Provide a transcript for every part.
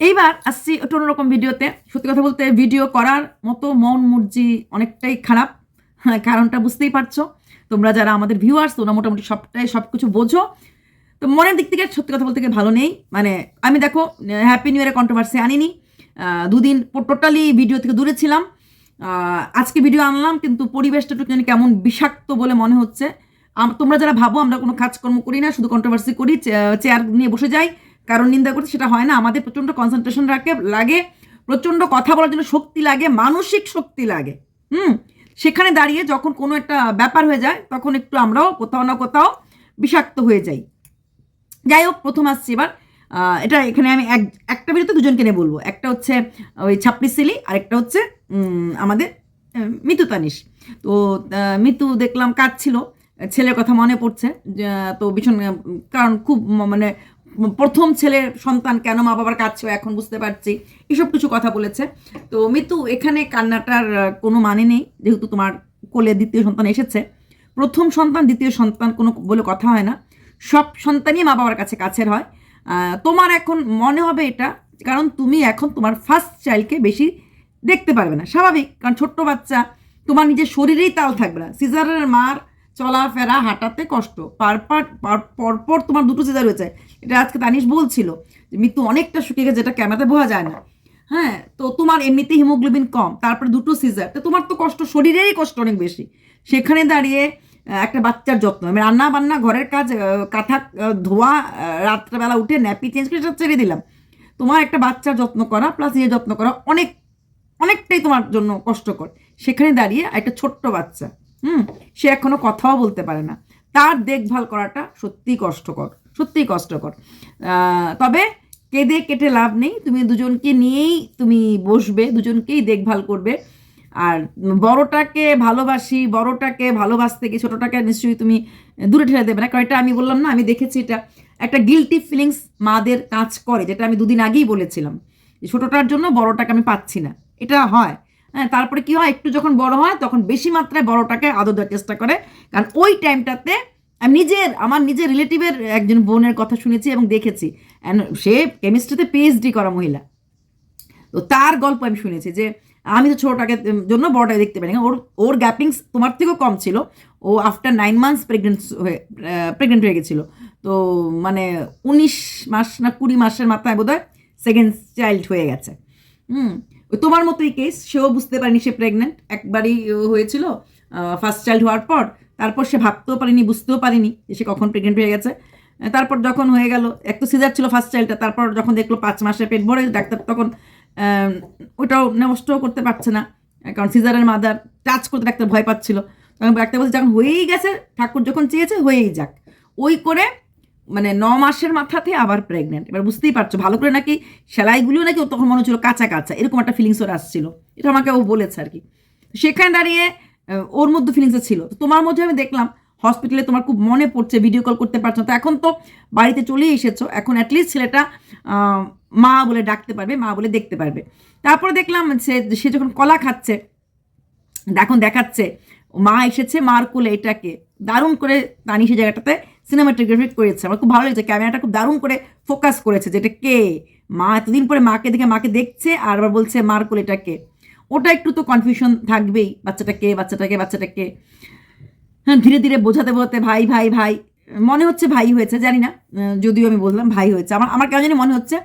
এইবার আসছি একটু অন্যরকম ভিডিওতে। সত্যি কথা বলতে ভিডিও করার মতো মন মর্জি অনেকটাই খারাপ হ্যাঁ, কারণটা বুঝতেই পারছ। তোমরা যারা আমাদের ভিউয়ার্স তোমরা মোটামুটি সবটাই সব কিছু বোঝো। তো মনের দিক থেকে সত্যি কথা বলতে গিয়ে ভালো নেই। মানে আমি দেখো হ্যাপি নিউ ইয়ারে কন্ট্রোভার্সি আনিনি। দুদিন টোটালি ভিডিও থেকে দূরে ছিলাম। আজকে ভিডিও আনলাম কিন্তু পরিবেশটা একটু কেমন বিষাক্ত বলে মনে হচ্ছে। তোমরা যারা ভাবো আমরা কোনো কাজকর্ম করি না শুধু কন্ট্রোভার্সি করি চেয়ার নিয়ে বসে যাই। কারণ নিন্দা করতে সেটা হয় না। আমাদের প্রচণ্ড কনসেন্ট্রেশন রাখে, লাগে, প্রচণ্ড কথা বলার জন্য শক্তি লাগে, মানসিক শক্তি লাগে। হুম? সেখানে দাঁড়িয়ে যখন কোনো একটা ব্যাপার হয়ে যায়, তখন একটু আমরাও কোথাও না কোথাও বিষাক্ত হয়ে যাই। যাই হোক, প্রথম আসছি এবার। এটা এখানে আমি এক, একটা ভিডিওতে দুজনকে নিয়ে বলব। একটা হচ্ছে ওই ছাপড়ি সিলি আর একটা হচ্ছে আমাদের মিতু তানিশ। তো মিতু দেখলাম কাজ ছিল ছেলের কথা মনে পড়ছে। তো ভীষণ, কারণ খুব মানে প্রথম ছেলের সন্তান কেন মা বাবার কাজ ছিল এখন বুঝতে পারছি। এসব কিছু কথা বলেছে। তো মিতু, এখানে কান্নাটার কোনো মানে নেই, যেহেতু তোমার কোলে দ্বিতীয় সন্তান এসেছে। প্রথম সন্তান, দ্বিতীয় সন্তান কোনো বলে কথা হয় না। সব সন্তানই মা বাবার কাছে কাছের হয়। তোমার এখন মনে হবে এটা, কারণ তুমি এখন তোমার ফার্স্ট চাইল্ডকে বেশি দেখতে পারবে না। স্বাভাবিক, কারণ ছোট্ট বাচ্চা, তোমার নিজের শরীরেই তাল থাকবে না। সিজারের মার চলাফেরা হাঁটাতে কষ্ট। পারপার পরপর তোমার দুটো সিজার হয়েছে। এটা আজকে তানিশ বলছিল যে, মৃত্যু অনেকটা শুকিয়ে গেছে যেটা ক্যামেরাতে বোঝা যায় না। হ্যাঁ তো তোমার এমনিতে হিমোগ্লোবিন কম, তারপরে দুটো সিজার তো তোমার তো কষ্ট, শরীরেরই কষ্ট অনেক বেশি। সেখানে দাঁড়িয়ে একটা বাচ্চার যত্ন। আমি রান্না বান্না ঘরের কাজ কাঁথা ধোয়া রাত্রেবেলা উঠে ন্যাপি চেঞ্জ করে ছেড়ে দিলাম। তোমার একটা বাচ্চার যত্ন করা প্লাস নিজের যত্ন করা অনেক, অনেকটাই তোমার জন্য কষ্টকর। সেখানে দাঁড়িয়ে একটা ছোট্ট বাচ্চা। হুম, সে এখনও কথাও বলতে পারে না। তার দেখভাল করাটা সত্যিই কষ্টকর সত্যিই কষ্টকর। তবে কেঁদে কেটে লাভ নেই। তুমি দুজনকে নিয়েই তুমি বসবে, দুজনকেই দেখভাল করবে। আর বড়টাকে ভালোবাসি, বড়টাকে ভালোবাসতে গিয়ে ছোটোটাকে নিশ্চয়ই তুমি দূরে ঠেলে দেবে না, কারণ এটা আমি বললাম না, আমি দেখেছি এটা। একটা গিলটি ফিলিংস মাদের কাজ করে, যেটা আমি দুদিন আগেই বলেছিলাম। ছোটোটার জন্য বড়টাকে আমি পাচ্ছি না। এটা হয়। হ্যাঁ তারপরে কি হয়? একটু যখন বড় হয়, তখন বেশি মাত্রায় বড়টাকে আদর দেওয়ার চেষ্টা করে। কারণ ওই টাইমটাতে আমি নিজের, আমার নিজের রিলেটিভের একজন বোনের কথা শুনেছি এবং দেখেছি। সে কেমিস্ট্রিতে পিএইচডি করা মহিলা। তো তার গল্প আমি শুনেছি যে, আমি তো ছোটোটাকে জন্য বড়টাকে দেখতে পারি ওর ওর গ্যাপিংস তোমার থেকেও কম ছিল। ও আফটার নাইন মান্থস প্রেগনেন্ট হয়ে প্রেগনেন্ট হয়ে গেছিল। তো মানে উনিশ মাস না কুড়ি মাসের মাথায় বোধ হয় সেকেন্ড চাইল্ড হয়ে গেছে। হুম তোমার মতোই কেস সেও বুঝতে পারেনি সে প্রেগনেন্ট একবারই হয়েছিল ফার্স্ট চাইল্ড হওয়ার পর, তারপর সে ভাবতেও পারেনি, বুঝতেও পারেনি যে সে কখন প্রেগনেন্ট হয়ে গেছে। তারপর যখন হয়ে গেল, এক তো সিজার ছিল ফার্স্ট চাইল্ডটা তারপর যখন দেখল পাঁচ মাসে পেট ভরে, ডাক্তার তখন ওটাও নষ্টও করতে পারছে না কারণ সিজারের মাদার টাচ করতে ডাক্তার ভয় পাচ্ছিল। তখন ডাক্তার বলছে, যখন হয়েই গেছে, ঠাকুর যখন চেয়েছে, হয়েই যাক। ওই করে মানে ন মাসের মাথাতে আবার প্রেগনেন্ট এবার বুঝতেই পারছ, ভালো করে নাকি সেলাইগুলিও নাকি তখন মনে হচ্ছিল কাঁচা কাঁচা, এরকম একটা ফিলিংস ওর আসছিল। এটা আমাকে ও বলেছে আর কি। সেখানে দাঁড়িয়ে ওর মধ্যে ফিলিংসটা ছিল। তো তোমার মধ্যে আমি দেখলাম হসপিটালে তোমার খুব মনে পড়ছে ভিডিও কল করতে পারছ তো এখন তো বাড়িতে চলেই এসেছ, এখন অ্যাটলিস্ট ছেলেটা মা বলে ডাকতে পারবে, মা বলে দেখতে পারবে। তারপরে দেখলাম সে সে যখন কলা খাচ্ছে, এখন দেখাচ্ছে, মা এসেছে মার কোলে এটাকে। দারুণ করে তানি সে জায়গাটাতে সিনেমাটোগ্রাফি করেছে। আমার খুব ভালো লেগেছে। ক্যামেরাটা খুব দারুণ করে ফোকাস করেছে যেটা কে? মা এতদিন পরে মাকে দেখে মাকে দেখছে আর আবার বলছে, মার কোলে এটা কে? ওটা একটু তো কনফিউশন থাকবেই। বাচ্চাটাকে বাচ্চাটা কে হ্যাঁ ধীরে ধীরে বোঝাতে বোঝাতে ভাই ভাই ভাই, মনে হচ্ছে ভাই হয়েছে, জানি না। যদিও আমি বললাম ভাই হয়েছে। আমার আমার কেন জানি মনে হচ্ছে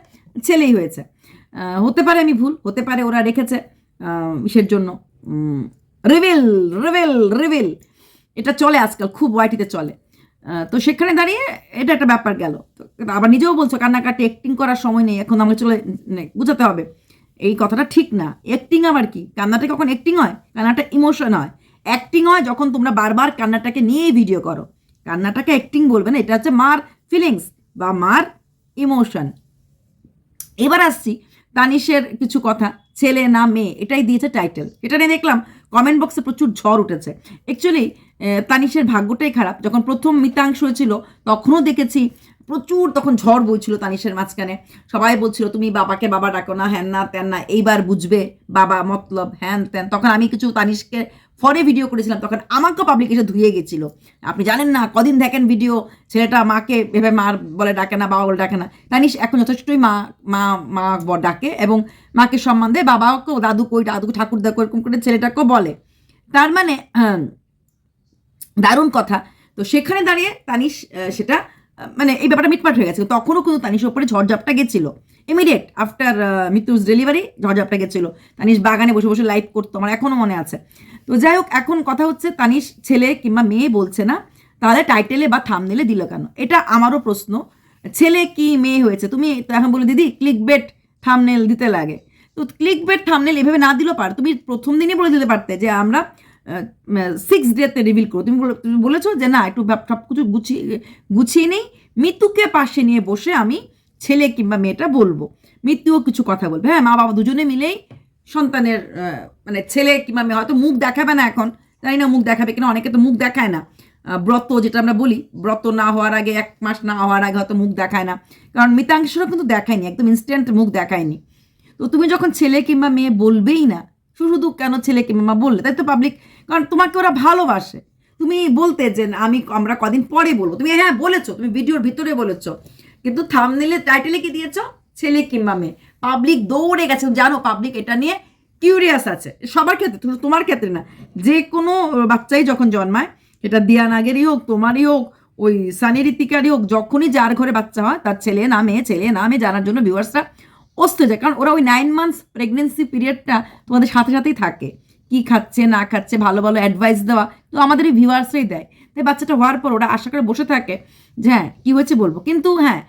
ছেলেই হয়েছে। হতে পারে আমি ভুল, হতে পারে ওরা রেখেছে ইসের জন্য। রিভিল রিভিল রিভিল এটা চলে আজকাল, খুব ওয়াইটিতে চলে। তো সেখানে দাঁড়িয়ে এটা একটা ব্যাপার গেল। আবার নিজেও বলছো কান্নাকাটি অ্যাক্টিং করার সময় নেই এখন আমাকে চলে নে, বুঝাতে হবে। এই কথাটা ঠিক না। অ্যাক্টিং আবার কি? কান্নাটা কখন অ্যাক্টিং হয়? কান্নাটা ইমোশন হয়। অ্যাক্টিং হয় যখন তোমরা বারবার কান্নাটাকে নিয়েই ভিডিও করো। কান্নাটাকে অ্যাক্টিং বলবে না এটা হচ্ছে মার ফিলিংস বা মার ইমোশন এবার আসছি তানিশের কিছু কথা ছেলে না মেয়ে এটাই দিয়েছে টাইটেল এটা নিয়ে দেখলাম কমেন্ট বক্সে প্রচুর ঝড় উঠেছে। অ্যাকচুয়ালি তানিশের ভাগ্যটাই খারাপ। যখন প্রথম মিতাংশ হয়েছিল তখনও দেখেছি প্রচুর তখন ঝড় বইছিল তানিশের মাঝখানে। সবাই বলছিল তুমি বাবাকে বাবা ডাকো না হ্যান না ত্যান না এইবার বুঝবে বাবা মতলব হ্যান ত্যান। তখন আমি কিছু তানিশকে ফরে ভিডিও করেছিলাম তখন আমাকেও পাবলিক এসে ধুয়ে গেছিল। আপনি জানেন না কদিন দেখেন ভিডিও ছেলেটা মাকে ভেবে মার বলে ডাকে না বাবা বলে ডাকে না। তানিশ এখন যথেষ্টই মা মা মা ডাকে এবং মাকে সম্মান দেয় বাবাকেও দাদু কই দাদু ঠাকুর দেখো এরকম করে ছেলেটাকেও বলে। তার মানে আহ, দারুণ কথা। তো সেখানে দাঁড়িয়ে তানিশ সেটা মানে এই ব্যাপারটা মিটমাট হয়ে গেছে। তখনও কিন্তু তানিশের উপরে ঝড়ঝাপটা গেছিল। ইমিডিয়েট আফটার মৃত্যুর ডেলিভারি ঝড়ঝাপটা গেছিল। তানিশ বাগানে বসে বসে লাইভ করতো, আমার এখনও মনে আছে। তো যাই হোক, এখন কথা হচ্ছে তানিশ ছেলে কিংবা মেয়ে বলছে না, তাহলে টাইটেলে বা থামনেলে দিল কেন? এটা আমারও প্রশ্ন। ছেলে কি মেয়ে হয়েছে? তুমি তো এখন বলে, দিদি ক্লিক বেট থামনেল দিতে লাগে। তো ক্লিক বেট থামনেল এভাবে না দিলেও পার, তুমি প্রথম দিনই বলে দিতে পারতে যে আমরা সিক্স ডেতে রিভিল করো। তুমি বলে- তুমি বলেছ যে না, একটু সব কিছু গুছিয়ে গুছিয়ে নেই। মৃত্যুকে পাশে নিয়ে বসে আমি ছেলে কিংবা মেয়েটা বলব। মৃত্যুও কিছু কথা বলবে। হ্যাঁ মা বাবা দুজনে মিলেই সন্তানের মানে ছেলে কিংবা মেয়ে হয়তো মুখ দেখাবে না এখন। জানি না মুখ দেখাবে কিনা, অনেকে তো মুখ দেখায় না। ব্রত যেটা আমরা বলি, ব্রত না হওয়ার আগে, এক মাস না হওয়ার আগে হয়তো মুখ দেখায় না। কারণ মৃতাংশেরও কিন্তু দেখায়নি, একদম ইনস্ট্যান্ট মুখ দেখায়নি। তো তুমি যখন ছেলে কিংবা মেয়ে বলবেই না শুধু কেন ছেলে কিংবা বললে? তাই তো পাবলিক কারণ তোমাকে ওরা ভালোবাসে। তুমি বলতে যে আমি আমরা কদিন পরে বলব। তুমি হ্যাঁ বলেছ, তুমি ভিডিওর ভিতরে বলেছ। কিন্তু থামনেলে টাইটেলে কি দিয়েছ? ছেলে কিংবা মেয়ে পাবলিক দৌড়ে গেছে। জানো পাবলিক এটা নিয়ে কিউরিয়াস আছে। সবার ক্ষেত্রে, শুধু তোমার ক্ষেত্রে না, যে কোনো বাচ্চাই যখন জন্মায় এটা দিয়া নাগেরই হোক, তোমারই হোক, ওই সানি ঋতিকারই হোক, যখনই যার ঘরে বাচ্চা হয়, তার ছেলে না মেয়ে, ছেলে না মেয়ে, জানার জন্য ভিউয়ার্সরা অস্তে যায়। কারণ ওরা ওই নাইন মান্থস প্রেগনেন্সি পিরিয়ডটা তোমাদের সাথে সাথেই থাকে। কি খাচ্ছে, না খাচ্ছে, ভালো ভালো অ্যাডভাইস দেওয়া তো আমাদের এই ভিউয়ার্সরাই দেয়। তাই বাচ্চাটা হওয়ার পর ওরা আশা করে বসে থাকে যে হ্যাঁ কী হয়েছে বলব। কিন্তু হ্যাঁ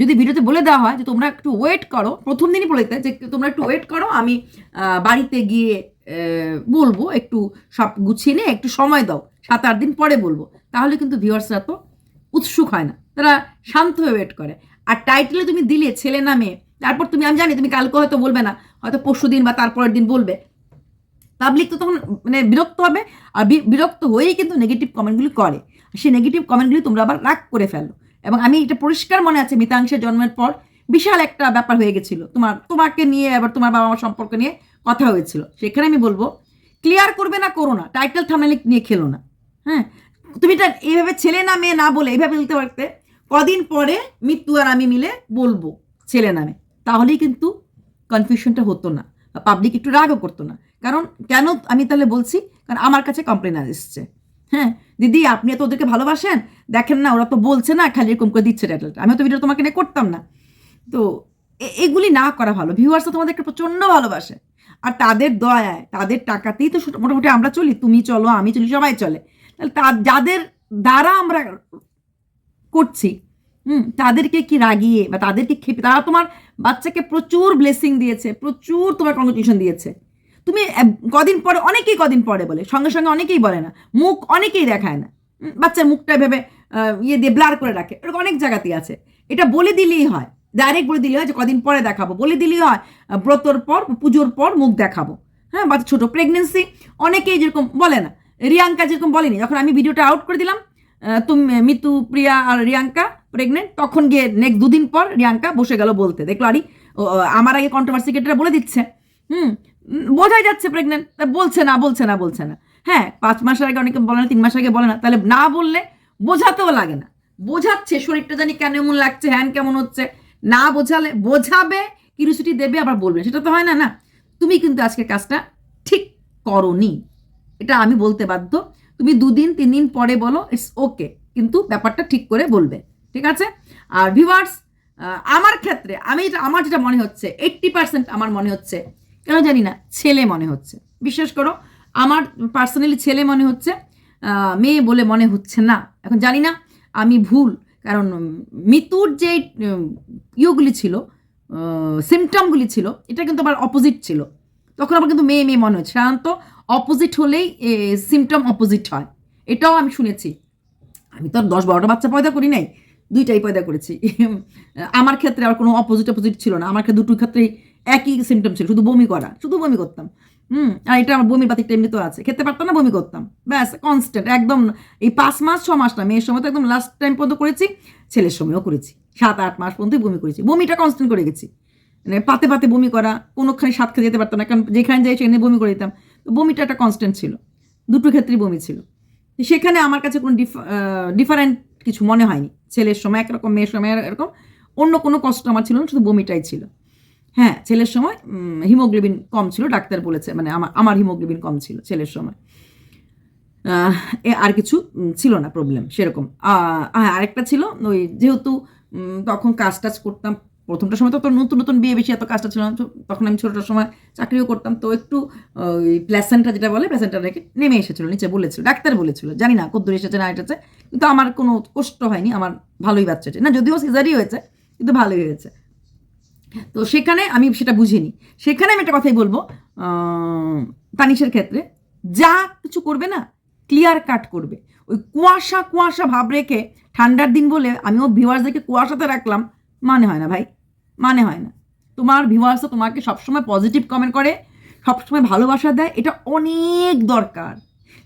যদি ভিডিওতে বলে দেওয়া হয় যে তোমরা একটু ওয়েট করো, প্রথম দিনই বলে দিতে যে তোমরা একটু ওয়েট করো, আমি বাড়িতে গিয়ে বলব, একটু সব গুছিয়ে নিয়ে একটু সময় দাও, সাত, আট দিন পরে বলব। তাহলে কিন্তু ভিউয়ার্সরা তো উৎসুক হয় না। তারা শান্ত হয়ে ওয়েট করে। আর টাইটেলে তুমি দিলে, ছেলে না মেয়ে তারপর তুমি, আমি জানি তুমি কালকে হয়তো বলবে না, হয়তো পরশু দিন বা তারপরের দিন বলবে। পাবলিক তো তখন মানে বিরক্ত হবে, আর বিরক্ত হয়েই কিন্তু নেগেটিভ কমেন্টগুলি করে। সেই নেগেটিভ কমেন্টগুলি তোমরা আবার রাগ করে ফেলো। এবং আমি এটা পরিষ্কার মনে আছে মিতাংশের জন্মের পর বিশাল একটা ব্যাপার হয়ে গেছিল। তোমার, তোমাকে নিয়ে, আবার তোমার বাবা মার সম্পর্ক নিয়ে কথা হয়েছিল। সেখানে আমি বলব ক্লিয়ার করবে না, করো না। টাইটেল থামলে নিয়ে খেলো না। হ্যাঁ? তুমি এটা এইভাবে ছেলে না, মেয়ে না বলে এইভাবে বলতে পারতে, কদিন পরে মৃত্যু আর আমি মিলে বলব, ছেলে নামে তাহলেই কিন্তু কনফিউশনটা হতো না পাবলিক একটু রাগও করতো না। কারণ কেন আমি তাহলে বলছি? কারণ আমার কাছে কমপ্লেন এসছে। হ্যাঁ দিদি আপনি তো ওদেরকে ভালোবাসেন? দেখেন না, ওরা তো বলছে না, খালি এরকম করে দিচ্ছে টাইটেলটা আমি তো ভিডিও তোমাকে নিয়ে করতাম না। তো এগুলি না করা ভালো। ভিউয়ার্স তো তোমাদেরকে প্রচণ্ড ভালোবাসে। আর তাদের দয়ায়, তাদের টাকাতেই তো মোটামুটি আমরা চলি। তুমি চলো, আমি চলি, সবাই চলে। তাহলে যাদের দ্বারা আমরা করছি হুম, তাদেরকে কি রাগিয়ে বা তাদেরকে খেপে, তারা তোমার বাচ্চাকে প্রচুর ব্লেসিং দিয়েছে, প্রচুর তোমার কংগ্রেচুলেশন দিয়েছে। তুমি কদিন পরে, অনেকেই কদিন পরে বলে, সঙ্গে সঙ্গে অনেকেই বলে না, মুখ অনেকেই দেখায় না। বাচ্চার মুখটা ভেবে ইয়ে দিয়ে ব্লার করে রাখে, এরকম অনেক জায়গাতেই আছে। এটা বলে দিলেই হয় ডাইরেক্ট বলে দিলেই হয় যে, কদিন পরে দেখাবো, বলে দিলেই হয় ব্রতর পর, পুজোর পর মুখ দেখাবো। হ্যাঁ বাচ্চা ছোটো প্রেগনেন্সি অনেকেই যেরকম বলে না, রিয়াঙ্কা যেরকম বলেনি, যখন আমি ভিডিওটা আউট করে দিলাম তুমি, মিতু, প্রিয়া আর রিয়াঙ্কা প্রেগনেন্ট তখন গিয়ে নেক্সট দুদিন পর রিয়াঙ্কা বসে গেল বলতে। দেখল আরে ও, ও, আমার আগে কন্ট্রোভার্সি কেটেরা বলে দিচ্ছে। হুম বোঝাই যাচ্ছে প্রেগনেন্ট বলছে না বলছে না বলছে না। হ্যাঁ পাঁচ মাসের আগে অনেকে বলে না তিন মাস আগে বলে না। তাহলে না বললে বোঝাতেও লাগে না। বোঝাচ্ছে শরীরটা জানি কেন এমন লাগছে হ্যান কেমন হচ্ছে। না বোঝালে বোঝাবে কিউরিসিটি দেবে আবার বলবে। সেটা তো হয় না না। তুমি কিন্তু আজকে কাজটা ঠিক করনি। এটা আমি বলতে বাধ্য। তুমি দুদিন তিন দিন পরে বলো ইটস ওকে কিন্তু ব্যাপারটা ঠিক করে বলবে। ঠিক আছে? আর ভিভার্স আমার ক্ষেত্রে আমি আমার যেটা মনে হচ্ছে এইট্টি পার্সেন্ট আমার মনে হচ্ছে, কেন জানি না, ছেলে মনে হচ্ছে। বিশ্বাস করো, আমার পার্সোনালি ছেলে মনে হচ্ছে মেয়ে বলে মনে হচ্ছে না। এখন জানি না, আমি ভুল, কারণ মৃত্যুর যে ইয়েগুলি ছিল সিমটমগুলি ছিল, এটা কিন্তু আবার অপোজিট ছিল। তখন আমার কিন্তু মেয়ে মেয়ে মনে হচ্ছে। সাধারণত অপোজিট হলেই সিমটম অপোজিট হয়। এটাও আমি শুনেছি। আমি তো দশ বারোটা বাচ্চা পয়দা করি নাই। দুইটাই পয়দা করেছি। আমার ক্ষেত্রে আর কোনো অপোজিট অপোজিট ছিল না। আমার ক্ষেত্রে দুটোর ক্ষেত্রেই একই সিমটম ছিল। শুধু বমি করা, শুধু বমি করতাম। হুম, আর এটা আমার বমির বাতিকটা এমনি তো আছে। খেতে পারতাম না, বমি করতাম। ব্যাস কনস্ট্যান্ট একদম এই পাঁচ মাস, ছ মাস না, মেয়ের সময় তো একদম লাস্ট টাইম পর্যন্ত করেছি, ছেলের সময়ও করেছি। সাত, আট মাস পর্যন্তই বমি করেছি। বমিটা কনস্ট্যান্ট করে গেছি। মানে পাতে পাতে বমি করা, কোনোখানে সাত খেতে যেতে পারতাম না, কারণ যেখানে যাই সেখানে বমি করে দিতাম। তো বমিটা একটা কনস্ট্যান্ট ছিল। দুটো ক্ষেত্রেই বমি ছিল। সেখানে আমার কাছে কোনো ডিফারেন্ট কিছু মনে হয়নি। ছেলের সময় একরকম, মেয়ের সময় এরকম অন্য কোনো কষ্ট আমার ছিল না, শুধু বমিটাই ছিল। হ্যাঁ ছেলের সময় হিমোগ্লোবিন কম ছিল, ডাক্তার বলেছে মানে আমার আমার হিমোগ্লোবিন কম ছিল ছেলের সময়। আর কিছু ছিল না প্রবলেম সেরকম। আরেকটা ছিল, ওই যেহেতু তখন কাজ টাজ করতাম প্রথমটার সময় তো তো নতুন নতুন বিয়ে বেশি এত কাজটা ছিল না। তখন আমি ছোটোটার সময় চাকরিও করতাম। তো একটু ওই প্ল্যাসেন্টটা যেটা বলে প্ল্যাসেন্টটা রেখে নেমে এসেছিল, নিচে বলেছিল, ডাক্তার বলেছিল। জানি না কদ্দূর এসেছে, না এসেছে। কিন্তু আমার কোনো কষ্ট হয়নি, আমার ভালোই বাচ্চা। না, যদিও সিজারই হয়েছে, কিন্তু ভালোই হয়েছে। তো সেখানে আমি সেটা বুঝিনি। সেখানে আমি একটা কথাই বলব তানিশের ক্ষেত্রে, যা কিছু করবে না ক্লিয়ার কাট করবে। ওই কুয়াশা কুয়াশা ভাব রেখে ঠান্ডার দিন বলে আমিও ভিউয়ার্সদেরকে কুয়াশাতে রাখলাম মানে হয় না ভাই। মানে হয় না। তোমার ভিউয়ার্সও তোমাকে সবসময় পজিটিভ কমেন্ট করে, সবসময় ভালোবাসা দেয়, এটা অনেক দরকার।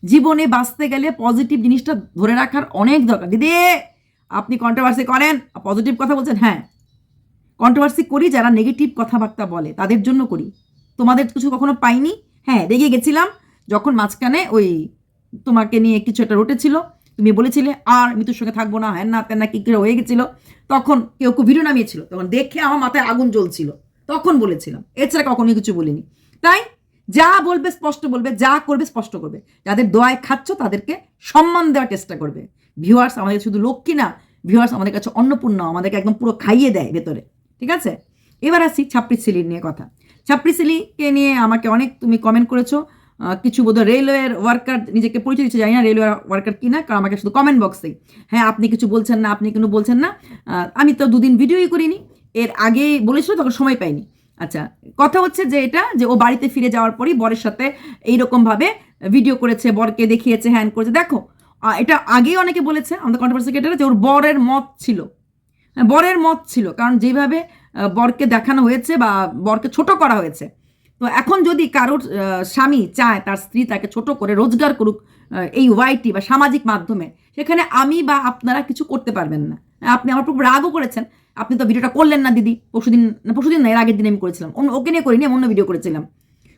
জীবনে বাঁচতে গেলে পজিটিভ জিনিসটা ধরে রাখার অনেক দরকার। দিদি, আপনি কন্ট্রোভার্সি করেন পজিটিভ কথা বলছেন? হ্যাঁ। কন্ট্রোভার্সি করি, যারা নেগেটিভ কথাবার্তা বলে, তাদের জন্য করি। তোমাদের কিছু কখনো পাইনি? হ্যাঁ রেগে গেছিলাম, যখন মাঝখানে ওই তোমাকে নিয়ে কিছু একটা রটেছিল তুমি বলেছিলে, আর মৃত্যুর সঙ্গে থাকব না। হ্যান না তেন না কি হয়ে গেছিল? তখন কেউ কেউ ভিডিও নামিয়েছিল। তখন দেখে আমার মাথায় আগুন জ্বলছিল। তখন বলেছিলাম, এছাড়া কখনোই কিছু বলিনি। তাই যা বলবে স্পষ্ট বলবে, যা করবে স্পষ্ট করবে। যাদের দোয়ায় খাচ্ছ, তাদেরকে সম্মান দেওয়ার চেষ্টা করবে। ভিউয়ার্স আমাদের শুধু লক্ষ্মী না? ভিউয়ার্স আমাদের কাছে অন্নপূর্ণ, আমাদেরকে একদম পুরো খাইয়ে দেয় ভেতরে। ঠিক আছে? এবার আসি ছাপড়ি সিলির নিয়ে কথা। ছাপড়ি সিলিকে নিয়ে আমাকে অনেক তুমি কমেন্ট করেছ। কিছু বোধহয় রেলওয়ের ওয়ার্কার নিজেকে পরিচয় দিচ্ছে জানি না রেলওয়ে ওয়ার্কার কিনা কারণ আমাকে শুধু কমেন্ট বক্সেই হ্যাঁ আপনি কিছু বলছেন না আপনি কোনো বলছেন না। আমি তো দুদিন ভিডিওই করিনি এর আগে বলেছিল তখন সময় পাইনি। আচ্ছা কথা হচ্ছে যে এটা যে ও বাড়িতে ফিরে যাওয়ার পরই বরের সাথে এইরকমভাবে ভিডিও করেছে বরকে দেখিয়েছে হ্যান করেছে। দেখো এটা আগেই অনেকে বলেছে আমাদের কন্ট্রোভার্সি সেক্রেটারি যে ওর বরের মত ছিল। হ্যাঁ, বরের মত ছিল কারণ যেভাবে বরকে দেখানো হয়েছে বা বরকে ছোট করা হয়েছে তো এখন যদি কারোর স্বামী চায় তার স্ত্রী তাকে ছোট করে রোজগার করুক এই ওয়াইটি বা সামাজিক মাধ্যমে, সেখানে আমি বা আপনারা কিছু করতে পারবেন না। আপনি আমার উপর রাগও করেছেন। আপনি তো ভিডিওটা করলেন না, দিদি। পরশুদিন পরশুদিন না, এর আগের দিন আমি করেছিলাম। অন্য, ওকে নিয়ে করিনি অন্য ভিডিও করেছিলাম।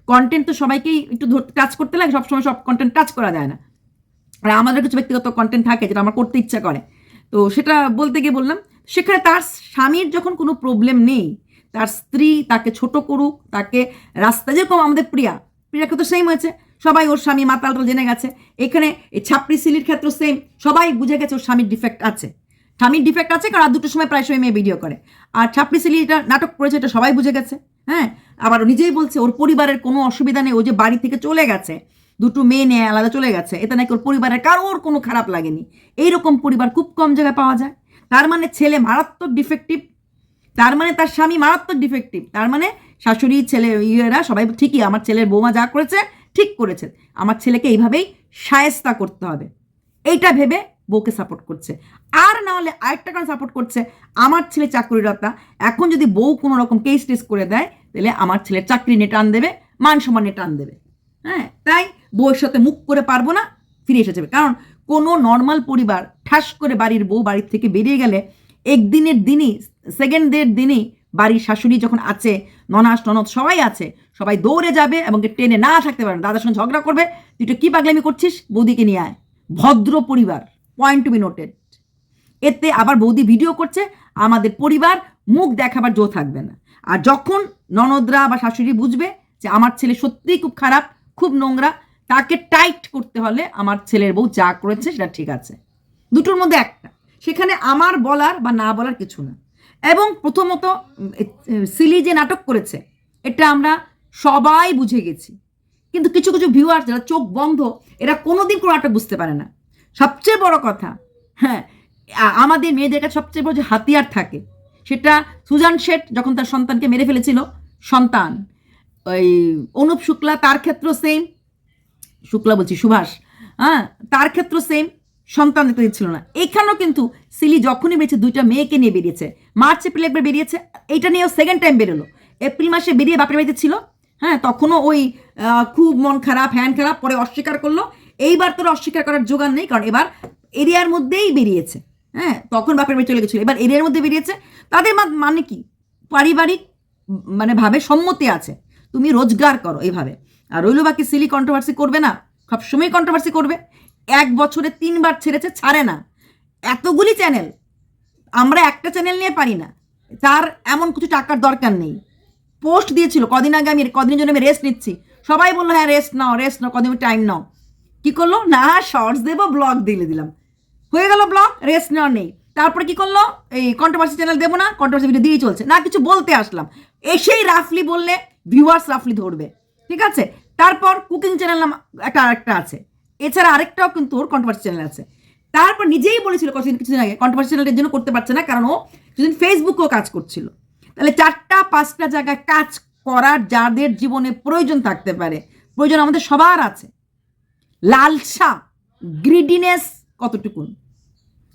কন্টেন্ট তো সবাইকেই একটু টাচ করতে লাগে, সবসময় সব কন্টেন্ট টাচ করা যায় না। আর আমাদের কিছু ব্যক্তিগত কন্টেন্ট থাকে যেটা আমার করতে ইচ্ছা করে। তো সেটা বলতে গিয়ে বললাম, সেখানে তার স্বামীর যখন কোনো প্রবলেম নেই তার স্ত্রী তাকে ছোট করুক, তাকে রাস্তা যেরকম আমাদের প্রিয়া, প্রিয়াকে তো সেম হয়েছে, সবাই ওর স্বামী মাতালটা জেনে গেছে। এখানে এই ছাপড়ি সিলির ক্ষেত্রে সেম সবাই বুঝে গেছে ওর স্বামীর ডিফেক্ট আছে। স্বামীর ডিফেক্ট আছে, কারণ আর দুটোর সময় প্রায় সময় মেয়ে ভিডিও করে। আর ছাপড়ি সিলি এটা নাটক করেছে, এটা সবাই বুঝে গেছে হ্যাঁ? আবার নিজেই বলছে, ওর পরিবারের কোনো অসুবিধা নেই, ও যে বাড়ি থেকে চলে গেছে, দুটো মেয়ে নিয়ে আলাদা চলে গেছে, এতে নাকি ওর পরিবারের কারোর কোনো খারাপ লাগেনি। এইরকম পরিবার খুব কম জায়গায় পাওয়া যায়। তার মানে ছেলে মারাত্মক ডিফেক্টিভ তার মানে তার স্বামী মারাত্মক ডিফেক্টিভ তার মানে শাশুড়ি, ছেলে, ইয়েরা সবাই ঠিকই, আমার ছেলের বৌমা যা করেছে ঠিক করেছে। আমার ছেলেকে এইভাবেই সায়স্তা করতে হবে। এইটা ভেবে বউকে সাপোর্ট করছে। আর না হলে আরেকটা কারণ সাপোর্ট করছে, আমার ছেলে চাকরিরতা। এখন যদি বউ কোনো রকম কেস টেস করে দেয়, তাহলে আমার ছেলের চাকরি নিয়ে টান দেবে, মান সম্মানে টান দেবে। হ্যাঁ তাই বউয়ের সাথে মুখ করে পারব না, ফিরে এসে যাবে। কারণ কোনো নর্মাল পরিবার ঠাস করে বাড়ির বউ বাড়ির থেকে বেরিয়ে গেলে একদিনের দিনই সেকেন্ডের দিনই বাড়ির শাশুড়ি যখন আছে, ননাস, ননদ সবাই আছে, সবাই দৌড়ে যাবে এবং ট্রেনে না থাকতে পারবে দাদার সঙ্গে ঝগড়া করবে, তুই তো কী পাগলামি করছিস? বৌদিকে নিয়ে আয়। ভদ্র পরিবার পয়েন্ট টু বি নোটেড এতে আবার বৌদি ভিডিও করছে, আমাদের পরিবার মুখ দেখাবার জো থাকবে না। আর যখন ননদরা বা শাশুড়ি বুঝবে যে আমার ছেলে সত্যিই খুব খারাপ, খুব নোংরা, তাকে টাইট করতে হলে আমার ছেলের বউ যা করেছে সেটা ঠিক আছে। দুটোর মধ্যে একটা। সেখানে আমার বলার বা না বলার কিছু না। এবং প্রথমত সিলি যে নাটক করেছে, এটা আমরা সবাই বুঝে গেছি। কিন্তু কিছু কিছু ভিউয়ার যারা চোখ বন্ধ, এরা কোনোদিন কোনো নাটক বুঝতে পারে না। সবচেয়ে বড় কথা হ্যাঁ আমাদের মেয়েদের কাছে সবচেয়ে বড় যে হাতিয়ার থাকে, সেটা সুজান শেঠ যখন তার সন্তানকে মেরে ফেলেছিল, সন্তান। ওই অনুপ শুক্লা তার ক্ষেত্র সেম শুক্লা বলছি, সুভাষ হ্যাঁ তার ক্ষেত্র সেম সন্তান দেখতে দিচ্ছিল না। এখানেও কিন্তু সিলি যখনই বেরিয়েছে দুইটা মেয়েকে নিয়ে বেরিয়েছে। মার্চ, এপ্রিল একবার বেরিয়েছে। এইটা নিয়েও সেকেন্ড টাইম বেরোলো। এপ্রিল মাসে বেরিয়ে বাপের বাড়িতে ছিল। হ্যাঁ তখনও ওই খুব মন খারাপ, হ্যান খারাপ পরে অস্বীকার করল। এইবার তোর অস্বীকার করার যোগান নেই, কারণ এবার এরিয়ার মধ্যেই বেরিয়েছে। হ্যাঁ তখন বাপের বাড়ি চলে গেছিল। এবার এরিয়ার মধ্যে বেরিয়েছে। তাদের মানে কি? পারিবারিক মানে ভাবে সম্মতি আছে। তুমি রোজগার করো এইভাবে আর রইল বাকি সিলি কন্ট্রোভার্সি করবে না। সবসময় কন্ট্রোভার্সি করবে। এক বছরে তিনবার ছেড়েছে, ছাড়ে না। এতগুলি চ্যানেল আমরা একটা চ্যানেল নিয়ে পারি না। তার এমন কিছু টাকার দরকার নেই। পোস্ট দিয়েছিল, কদিন আগে আমি, কদিনের জন্য আমি রেস্ট নিচ্ছি। সবাই বলল হ্যাঁ রেস্ট নাও রেস্ট নাও, কদিন টাইম নাও। কি করল? না শর্টস দেবো ব্লগ দিলে দিলাম। হয়ে গেল ব্লগ রেস্ট নেওয়ার নেই। তারপরে কি করল? এই কন্ট্রোভার্সি চ্যানেল দেবো না কন্ট্রোভার্সি ভিডিও দিয়েই চলছে। না, কিছু বলতে আসলাম। এসেই রাফলি বললে ভিউয়ার্স রাফলি ধরবে। ঠিক আছে? তারপর কুকিং চ্যানেল নাম একটা, আরেকটা আছে। এছাড়া আরেকটাও কিন্তু ওর কন্ট্রোভার্সি চ্যানেল আছে। তারপর নিজেই বলেছিল কিছুদিন কিছুদিন আগে কন্ট্রোভার্সি চ্যানেলের জন্য করতে পারছে না, কারণ ও কিছুদিন ফেসবুকেও কাজ করছিল। তাহলে চারটা, পাঁচটা জায়গায় কাজ করার যাদের জীবনে প্রয়োজন থাকতে পারে, প্রয়োজন আমাদের সবার আছে। লালসা গ্রিডিনেস কতটুকুন?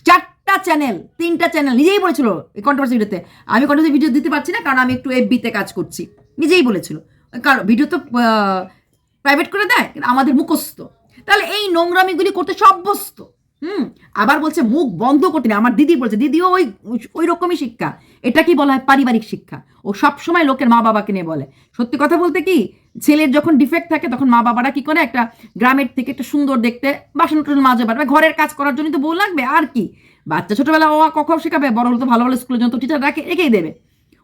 চারটা চ্যানেল তিনটা চ্যানেল নিজেই বলেছিল এই কন্ট্রোভার্সি ভিডিওতে, আমি কন্ট্রোভার্সি ভিডিও দিতে পারছি না, কারণ আমি একটু এফবিতে কাজ করছি। নিজেই বলেছিল। কারণ ভিডিও তো প্রাইভেট করে দেয় আমাদের মুখস্থ। তাহলে এই নোংরামিগুলি করতে সভ্যস্ত হুম? আবার বলছে, মুখ বন্ধ করতে নেই। আমার দিদি বলছে, দিদিও ওই ওই রকমই শিক্ষা। এটা কি বলা হয়? পারিবারিক শিক্ষা। ও সবসময় লোকের মা বাবাকে নিয়ে বলে। সত্যি কথা বলতে কি, ছেলের যখন ডিফেক্ট থাকে, তখন মা বাবারা কি করে? একটা গ্রামের থেকে একটা সুন্দর দেখতে, বাসন টাসন মাঝে পারবে ঘরের কাজ করার জন্য তো বউ লাগবে, আর কি? বাচ্চা ছোটবেলা ও কখন শেখাবে, বড় হলে তো ভালো ভালো স্কুলের জন্য তো টিচার রাখে, রেখেই দেবে।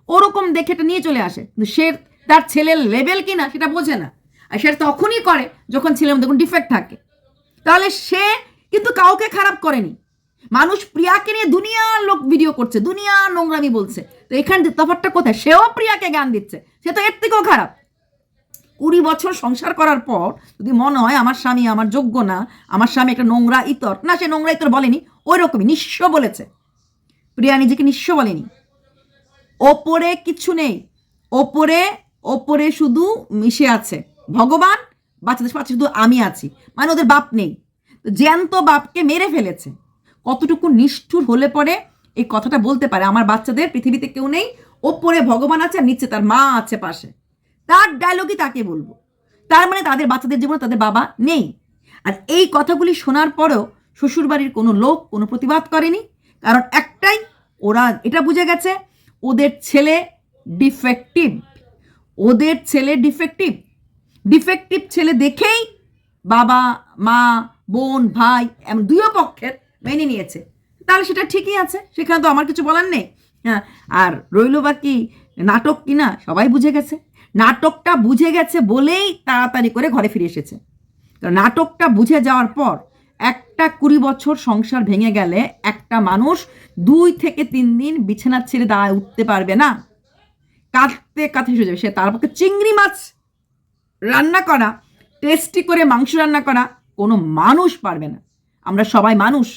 ওরকম দেখে এটা নিয়ে চলে আসে। কিন্তু সে তার ছেলের লেভেল কি না, সেটা বোঝে না। আর সেটা তখনই করে যখন ছেলের মধ্যে কোনো ডিফেক্ট থাকে। তাহলে সে কিন্তু কাউকে খারাপ করেনি। মানুষ প্রিয়াকে নিয়ে দুনিয়ার লোক ভিডিও করছে দুনিয়া নোংরামি বলছে। তো এখানে তফাৎটা কোথায়? সেও প্রিয়াকে জ্ঞান দিচ্ছে। সে তো এর থেকেও খারাপ। কুড়ি বছর সংসার করার পর যদি মনে হয় আমার স্বামী আমার যোগ্য না, আমার স্বামী একটা নোংরা ইতর, না সে নোংরা ইতর বলেনি ওই রকমই নিঃস্ব বলেছে। প্রিয়া নিজেকে নিঃস্ব বলেনি। ওপরে কিছু নেই। ওপরে ওপরে শুধু মিশে আছে। ভগবান? বাচ্চাদের পাশে শুধু আমি আছি। মানে ওদের বাপ নেই। তো জ্যান্ত বাপকে মেরে ফেলেছে। কতটুকু নিষ্ঠুর হলে পরে এই কথাটা বলতে পারে? আমার বাচ্চাদের পৃথিবীতে কেউ নেই। ওপরে ভগবান আছে আর নিচে তার মা আছে পাশে। তার ডায়লগই তাকে বলব। তার মানে তাদের বাচ্চাদের জীবনে তাদের বাবা নেই। আর এই কথাগুলি শোনার পরেও শ্বশুরবাড়ির কোনো লোক কোনো প্রতিবাদ করেনি। কারণ একটাই, ওরা এটা বুঝে গেছে, ওদের ছেলে ডিফেক্টিভ ওদের ছেলে ডিফেক্টিভ ডিফেক্টিভ ছেলে দেখেই বাবা, মা, বোন, ভাই, এমন দুইও পক্ষের মেনে নিয়েছে। তাহলে সেটা ঠিকই আছে, সেখানে তো আমার কিছু বলার নেই। হ্যাঁ আর রইল বাকি নাটক কিনা সবাই বুঝে গেছে। নাটকটা বুঝে গেছে বলেই তাড়াতাড়ি করে ঘরে ফিরে এসেছে। কারণ নাটকটা বুঝে যাওয়ার পর একটা কুড়ি বছর সংসার ভেঙে গেলে একটা মানুষ দুই থেকে তিন দিন বিছানা ছেড়ে দাঁড়ায় উঠতে পারবে না। কাঁদতে কাঁদতে এসে যাবে। সে তার পক্ষে চিংড়ি মাছ রান্না করা টেস্টি করে মাংস রান্না করা, কোনো মানুষ পারবে না। আমরা সবাই মানুষ।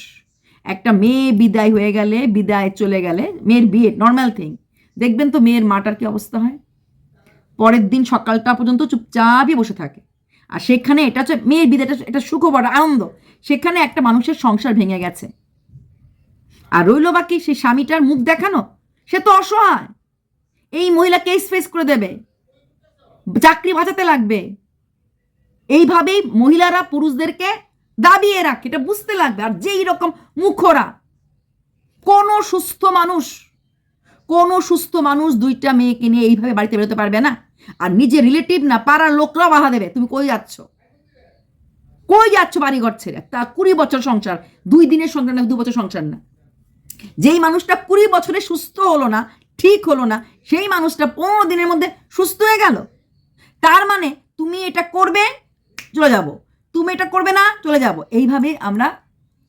একটা মেয়ে বিদায় হয়ে গেলে, বিদায় চলে গেলে, মেয়ের বিয়ে নর্মাল থিং দেখবেন তো মেয়ের মাটার কি অবস্থা হয়? পরের দিন সকালটা পর্যন্ত চুপচাপই বসে থাকে। আর সেখানে এটা হচ্ছে, মেয়ের বিদায়টা এটা সুখবর, আনন্দ। সেখানে একটা মানুষের সংসার ভেঙে গেছে। আর রইল বাকি, সেই স্বামীটার মুখ দেখানো, সে তো অসহায়। এই মহিলা কেস ফেস করে দেবে। চাকরি বাঁচাতে লাগবে। এইভাবেই মহিলারা পুরুষদেরকে দাবিয়ে রাখে, এটা বুঝতে লাগবে। আর যেই রকম মুখরা, কোনো সুস্থ মানুষ, কোনো সুস্থ মানুষ দুইটা মেয়েকে নিয়ে এইভাবে বাড়িতে বেরোতে পারবে না। আর নিজে রিলেটিভ না, পাড়ার লোকরাও বাধা দেবে। তুমি কই যাচ্ছ? কই যাচ্ছ বাড়িঘর ছেড়ে? তা কুড়ি বছর সংসার, দুই দিনের সংসার না, দু বছর সংসার না। যেই মানুষটা কুড়ি বছরে সুস্থ হলো না, ঠিক হলো না, সেই মানুষটা পনেরো দিনের মধ্যে সুস্থ হয়ে গেল। তার মানে তুমি এটা করবে, চলে যাব। তুমি এটা করবে না, চলে যাব। এইভাবে আমরা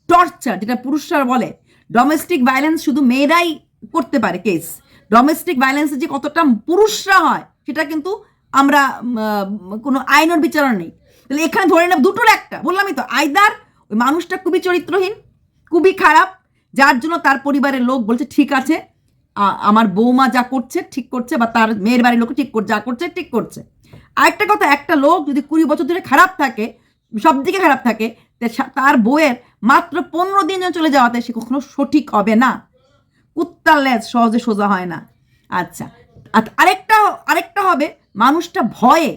টর্চার যেটা পুরুষরা বলে ডোমেস্টিক ভায়োলেন্স শুধু মেয়েরাই করতে পারে কেস ডোমেস্টিক ভায়োলেন্সে যে কতটা পুরুষরা হয়, সেটা কিন্তু আমরা কোনো আইনের বিচারণ নেই। তাহলে এখানে ধরে নেব দুটোর একটা। বললামই তো আইদার ওই মানুষটা খুবই চরিত্রহীন, খুবই খারাপ, যার জন্য তার পরিবারের লোক বলছে, ঠিক আছে আমার বৌমা যা করছে, ঠিক করছে, বা তার মেয়ের বাড়ির লোক ঠিক করছে যা করছে, ঠিক করছে। আরেকটা কথা, একটা লোক যদি কুড়ি বছর ধরে খারাপ থাকে সব দিকে খারাপ থাকে তার বইয়ের মাত্র পনেরো দিন চলে যাওয়াতে সে কখনো সঠিক হবে না। কুত্তার লেজ সহজে সোজা হয় না। আচ্ছা আর আরেকটা আরেকটা হবে, মানুষটা ভয়ে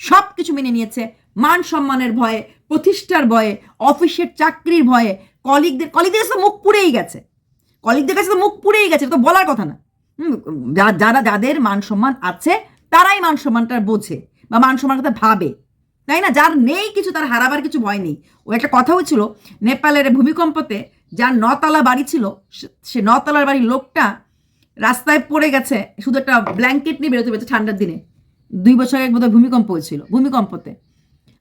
সব কিছু মেনে নিয়েছে। মান সম্মানের ভয়ে, প্রতিষ্ঠার ভয়ে, অফিসের চাকরির ভয়ে, কলিগদের কলিগদের কাছে তো মুখ পুড়েই গেছে। কলিগদের কাছে তো মুখ পুড়েই গেছে তো বলার কথা না। যারা, যাদের মান সম্মান আছে, তারাই মান সম্মানটা বোঝে। বা মান সম্মান কথা ভাবে। তাই না? যার নেই কিছু, তার হারাবার কিছু ভয় নেই। ও একটা কথা হয়েছিল, নেপালের ভূমিকম্পতে যার নতলা বাড়ি ছিল, সে- নতলার বাড়ির লোকটা রাস্তায় পড়ে গেছে, শুধু একটা ব্ল্যাঙ্কেট নিয়ে বেরোতে পেরেছে ঠান্ডার দিনে। দুই বছর আগে বোধহয় ভূমিকম্প হয়েছিল, ভূমিকম্পতে।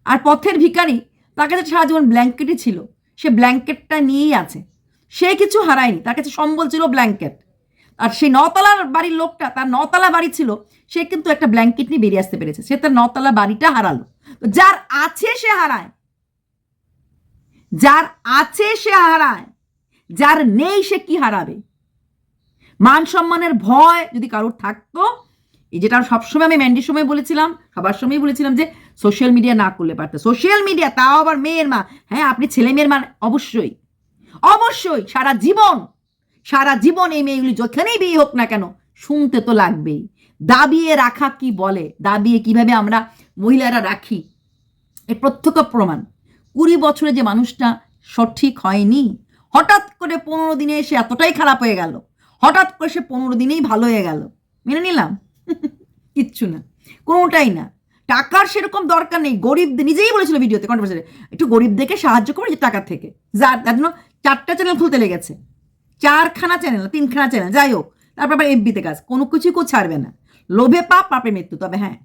আর পথের ভিকারি তার কাছে সারা জীবন ব্ল্যাঙ্কেটই ছিল। সে ব্ল্যাঙ্কেটটা নিয়েই আছে। সে কিছু হারায়নি, তার কাছে সম্বল ছিল ব্ল্যাঙ্কেট। আর সেই নতলার বাড়ির লোকটা, তার নতলা বাড়ি ছিল, সে কিন্তু একটা ব্ল্যাঙ্কেট নিয়ে বেরিয়ে আসতে পেরেছে। সে তার নতলা বাড়িটা হারালো। যার আছে সে হারায়। যার আছে সে হারায়। যার নেই সে কি হারাবে? মান সম্মানের ভয় যদি কারোর থাকতো, এই যেটা সবসময় আমি ম্যান্ডির সময় বলেছিলাম, সবার সময় বলেছিলাম যে সোশ্যাল মিডিয়া না করলে পারতো। সোশ্যাল মিডিয়া তাও আবার মেয়ের মা। হ্যাঁ আপনি ছেলে মেয়ের মা, অবশ্যই। অবশ্যই সারা জীবন সারা জীবন এই মেয়েগুলি যেখানেই বিয়ে হোক না কেন, শুনতে তো লাগবেই। দাবিয়ে রাখা কি বলে? দাবিয়ে কীভাবে আমরা মহিলারা রাখি? এর প্রত্যক্ষ প্রমাণ। কুড়ি বছরে যে মানুষটা সঠিক হয়নি, হঠাৎ করে পনেরো দিনে এসে এতটাই খারাপ হয়ে গেল, হঠাৎ করে সে পনেরো দিনেই ভালো হয়ে গেল। মেনে নিলাম? কিচ্ছু না, কোনোটাই না। টাকার সেরকম দরকার নেই। গরিবদের নিজেই বলেছিল ভিডিওতে কন্ট্রোভার্সি একটু গরিব দেখে সাহায্য করে যে টাকার থেকে। যার তার জন্য চারটা চ্যানেল খুলতে লেগেছে। চারখানা চ্যানেল তিনখানা চ্যানেল যাই হোক তারপর আবার এফবিতে কাজ, কোনো কিছুই কেউ ছাড়বে না। লোভে পাপ, পাপে মৃত্যু, তবে হ্যাঁ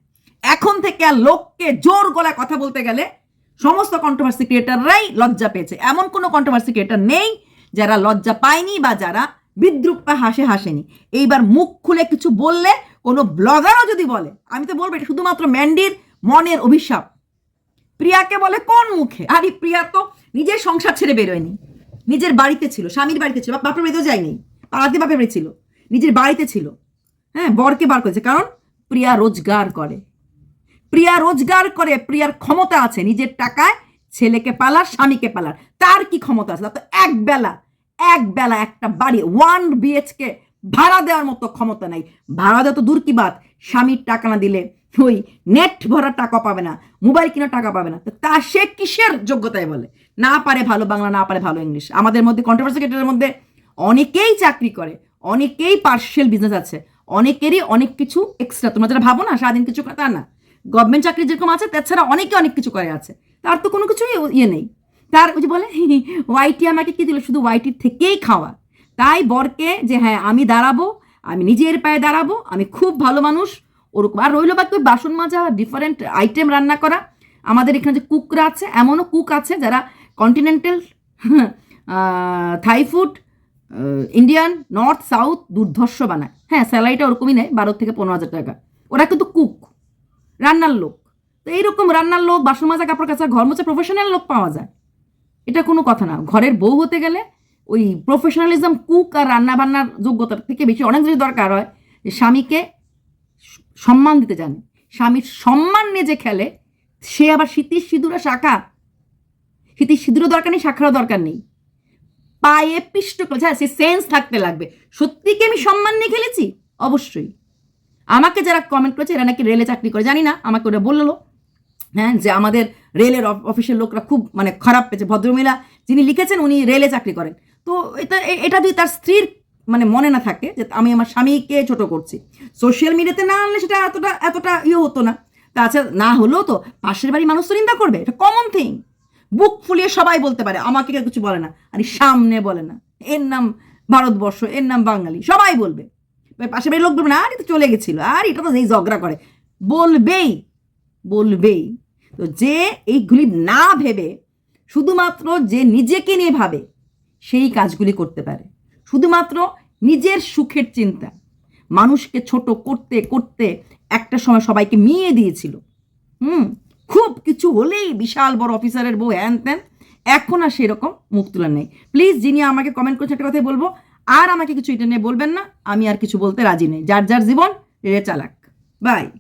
এখন থেকে আর লোককে জোর গলায় কথা বলতে গেলে সমস্ত কন্ট্রোভার্সি ক্রিয়েটাররাই লজ্জা পেয়েছে। এমন কোনো কন্ট্রোভার্সি ক্রিয়েটার নেই যারা লজ্জা পায়নি বা যারা বিদ্রুপ বা হাসে হাসেনি। এইবার মুখ খুলে কিছু বললে, কোনো ব্লগারও যদি বলে, আমি তো বলব এটা শুধুমাত্র ম্যান্ডির মনের অভিশাপ। প্রিয়াকে বলে কোন মুখে? আরে প্রিয়া তো নিজের সংসার ছেড়ে বেরোয়নি। নিজের বাড়িতে ছিল, স্বামীর বাড়িতে ছিল বাপ- বাপের বাড়িতেও যায়নি পাড়াতে বাপের বাড়ি ছিল, নিজের বাড়িতে ছিল। হ্যাঁ বরকে বার করেছে, কারণ প্রিয়া রোজগার করে। প্রিয়া রোজগার করে, প্রিয়ার ক্ষমতা আছে, নিজের টাকায় ছেলেকে পালার, স্বামীকে পালার। তার কি ক্ষমতা আছে? তো এক বেলা এক বেলা একটা বাড়ি ওয়ান বিএচকে ভাড়া দেওয়ার মতো ক্ষমতা নাই। ভাড়া দেওয়া তো দূর কি বাদ স্বামীর টাকা না দিলে ওই নেট ভরার টাকা পাবে না মোবাইল কেনার টাকা পাবে না। তো সে কিসের যোগ্যতায় বলে? না পারে ভালো বাংলা, না পারে ভালো ইংলিশ। আমাদের মধ্যে কন্ট্রোভার্সি মধ্যে অনেকেই চাকরি করে, অনেকেই পার্সিয়াল বিজনেস আছে, অনেকেরই অনেক কিছু এক্সট্রা তোমরা যারা ভাবো না, সারাদিন কিছু তা না। গভর্নমেন্ট চাকরি যেরকম আছে, তাছাড়া অনেকে অনেক কিছু করে আছে। তার তো কোনো কিছুই ইয়ে নেই। তার ওই যে বলে ওয়াইটি আমাকে কি দিল? শুধু ওয়াইটির থেকেই খাওয়া। তাই বরকে যে হ্যাঁ আমি দাঁড়াবো, আমি নিজের পায়ে দাঁড়াবো, আমি খুব ভালো মানুষ ওরকম। আর রইল বাকি বাসন মাজা ডিফারেন্ট আইটেম রান্না করা। আমাদের এখানে যে কুকরা আছে, এমনও কুক আছে যারা continental Thai food Indian north south দুর্ধর্ষ বানায়। হ্যাঁ স্যালারিটা ওরকমই নেয়, বারো থেকে পনেরো হাজার টাকা। ওরা কিন্তু কুক, রান্নার লোক। তো এইরকম রান্নার লোক, বাসন মাজা, কাপড় কাচা, ঘর মোছা প্রফেশনাল লোক পাওয়া যায়। এটা কোনো কথা না। ঘরের বউ হতে গেলে ওই প্রফেশনালিজম কুক আর রান্না বান্নার যোগ্যতার থেকে বেশি অনেক যদি দরকার হয় যে স্বামীকে সম্মান দিতে জানে স্বামীর সম্মান নিয়ে যে খেলে, সে আবার শীতির সিঁদুরা শাখা। শীতির সিঁদুরও দরকার নেই, শাখারও দরকার নেই। পায়ে পিষ্ট হ্যাঁ সে সেন্স থাকতে লাগবে। সত্যি কি আমি সম্মান নিয়ে খেলেছি? অবশ্যই। আমাকে যারা কমেন্ট করেছে, এরা নাকি রেলে চাকরি করে, জানি না, আমাকে ওরা বলল। হ্যাঁ যে আমাদের রেলের অফ- অফিসের লোকরা খুব মানে খারাপ পেয়েছে, ভদ্রমহিলা যিনি লিখেছেন, উনি রেলে চাকরি করেন। তো এটা এটা যদি তার স্ত্রীর মানে মনে না থাকে যে আমি আমার স্বামীকে ছোট করছি। সোশ্যাল মিডিয়াতে না আনলে সেটা এতটা এতটা ইয়ে হতো না। তাছাড়া না হলেও তো পাশের বাড়ির মানুষ তো নিন্দা করবে, এটা কমন থিং বুক ফুলিয়ে সবাই বলতে পারে, আমাকে কেউ কিছু বলে না। আর সামনে বলে না। এর নাম ভারতবর্ষ, এর নাম বাঙালি, সবাই বলবে। পাশের বাড়ির লোক বলবে, না, আর এটা চলে গেছিল। আর এটা তো এই ঝগড়া করে। বলবেই বলবেই। তো যে এইগুলি না ভেবে, শুধুমাত্র যে নিজেকে নিয়ে ভাবে, সেই কাজগুলি করতে পারে। শুধুমাত্র নিজের সুখের চিন্তা। মানুষকে ছোট করতে করতে একটা সময় সবাইকে মিয়ে দিয়েছিল। হুম, খুব কিছু হলেই বিশাল বড় অফিসারের বউ হ্যান ত্যান। এখন আর সেরকম মুখ তোলা নেই। প্লিজ, যিনি আমাকে কমেন্ট করছে একটা কথাই বলব, আর আমাকে কিছু এটা নিয়ে বলবেন না, আমি আর কিছু বলতে রাজি নেই। যার যার জীবন রে চালাক। বাই।